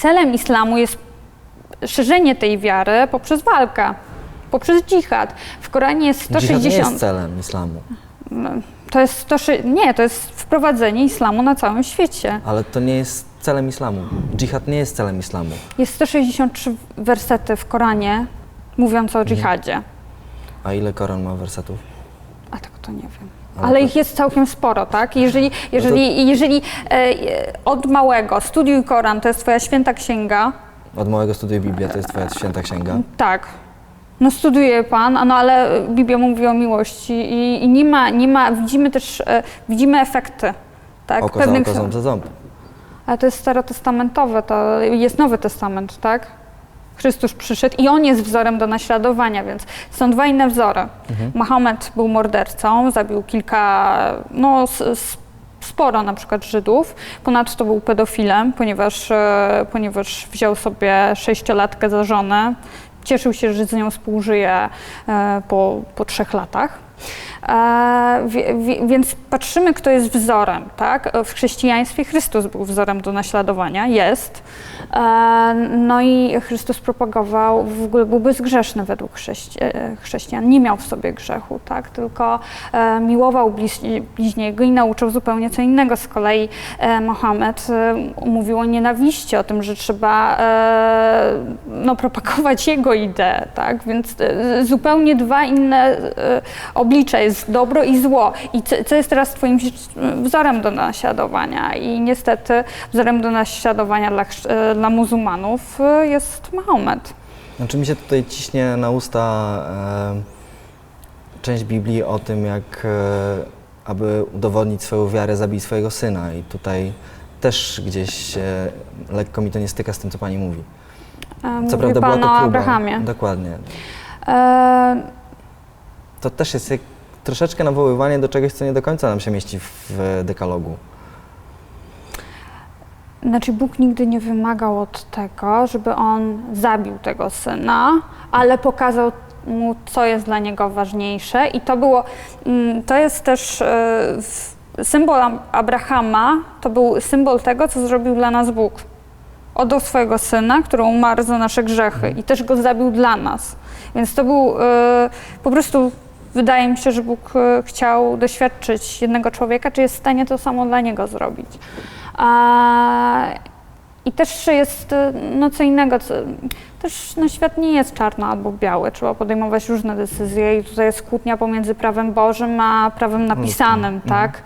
celem islamu jest szerzenie tej wiary poprzez walkę, poprzez dżihad. W Koranie jest Dżihad nie 160. jest celem islamu, To jest 106, nie, to jest wprowadzenie islamu na całym świecie. ale to nie jest celem islamu. Dżihad nie jest celem islamu. Jest 163 wersety w Koranie mówiące o dżihadzie. A ile Koran ma wersetów? A tak to nie wiem. Ale ich jest całkiem sporo, tak? Jeżeli, jeżeli, jeżeli e, e, od małego studiuj Koran, to jest twoja święta księga, Od małego studiuj Biblię, to jest twoja święta księga. tak. No studiuje Pan, a no ale Biblia mówi o miłości i, i nie, ma, nie ma, widzimy też, e, widzimy efekty, tak? Oko za oko, ząb za ząb. Ale to jest starotestamentowe, to jest Nowy Testament, tak? Chrystus przyszedł i on jest wzorem do naśladowania, więc są dwa inne wzory. Mahomet był mordercą, zabił kilka, no sporo na przykład Żydów. Ponadto był pedofilem, ponieważ, e, ponieważ wziął sobie sześciolatkę za żonę. Cieszył się, że z nią współżyje e, po, po trzech latach. E, więc patrzymy, kto jest wzorem. Tak? W chrześcijaństwie Chrystus był wzorem do naśladowania, jest. E, no i Chrystus propagował, w ogóle był bezgrzeszny według chrześci chrześcijan. Nie miał w sobie grzechu, tak? tylko e, miłował bliź, bliźniego i nauczył zupełnie co innego. Z kolei Mohamed mówił o nienawiści, o tym, że trzeba no, propagować jego ideę. Tak? Więc zupełnie dwa inne e, oblicza jest dobro i zło. I co, co jest teraz twoim wzorem do naśladowania? I niestety wzorem do naśladowania dla, e, dla muzułmanów e, jest Mahomet. Znaczy mi się tutaj ciśnie na usta e, część Biblii o tym, jak e, aby udowodnić swoją wiarę, zabij swojego syna. I tutaj też gdzieś e, lekko mi to nie styka z tym, co pani mówi. E, Co Mówi prawda była Pan to o próba. Abrahamie. Dokładnie. E, To też jest troszeczkę nawoływanie do czegoś, co nie do końca nam się mieści w dekalogu. Znaczy Bóg nigdy nie wymagał od tego, żeby on zabił tego syna, ale pokazał mu, co jest dla niego ważniejsze i to było, mm, to jest też e, symbol Am- Abrahama, to był symbol tego, co zrobił dla nas Bóg. Oddał swojego syna, który umarł za nasze grzechy i też go zabił dla nas. Więc to był e, po prostu, wydaje mi się, że Bóg e, chciał doświadczyć jednego człowieka, czy jest w stanie to samo dla niego zrobić. A, I też jest e, no, co innego. Co, też no, świat nie jest czarno albo biały. Trzeba podejmować różne decyzje i tutaj jest kłótnia pomiędzy prawem Bożym a prawem napisanym, tak?